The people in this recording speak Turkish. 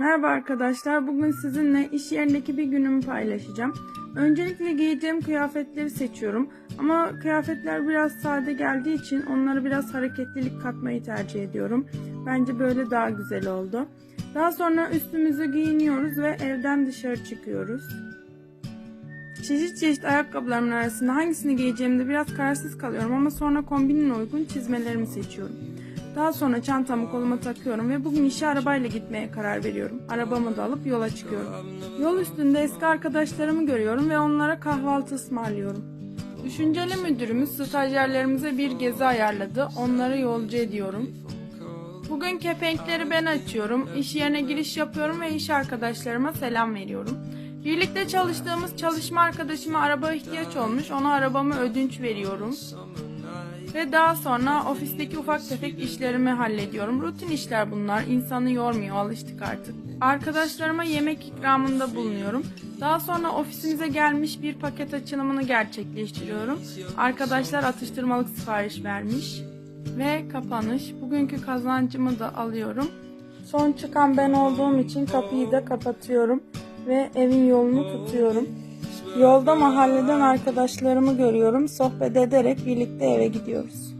Merhaba arkadaşlar. Bugün sizinle iş yerindeki bir günümü paylaşacağım. Öncelikle giyeceğim kıyafetleri seçiyorum. Ama kıyafetler biraz sade geldiği için onlara biraz hareketlilik katmayı tercih ediyorum. Bence böyle daha güzel oldu. Daha sonra üstümüzü giyiniyoruz ve evden dışarı çıkıyoruz. Çeşit çeşit ayakkabılarımın arasında hangisini giyeceğimde biraz kararsız kalıyorum ama sonra kombinin uygun çizmelerimi seçiyorum. Daha sonra çantamı koluma takıyorum ve bugün işe arabayla gitmeye karar veriyorum. Arabamı da alıp yola çıkıyorum. Yol üstünde eski arkadaşlarımı görüyorum ve onlara kahvaltı ısmarlıyorum. Düşünceli müdürümüz stajyerlerimize bir gezi ayarladı. Onları yolcu ediyorum. Bugün kepenkleri ben açıyorum. İş yerine giriş yapıyorum ve iş arkadaşlarıma selam veriyorum. Birlikte çalıştığımız çalışma arkadaşıma araba ihtiyaç olmuş. Ona arabamı ödünç veriyorum. Ve daha sonra ofisteki ufak tefek işlerimi hallediyorum. Rutin işler bunlar. İnsanı yormuyor. Alıştık artık. Arkadaşlarıma yemek ikramında bulunuyorum. Daha sonra ofisimize gelmiş bir paket açılımını gerçekleştiriyorum. Arkadaşlar atıştırmalık sipariş vermiş. Ve kapanış. Bugünkü kazancımı da alıyorum. Son çıkan ben olduğum için kapıyı da kapatıyorum ve evin yolunu tutuyorum. Yolda mahalleden arkadaşlarımı görüyorum. Sohbet ederek birlikte eve gidiyoruz.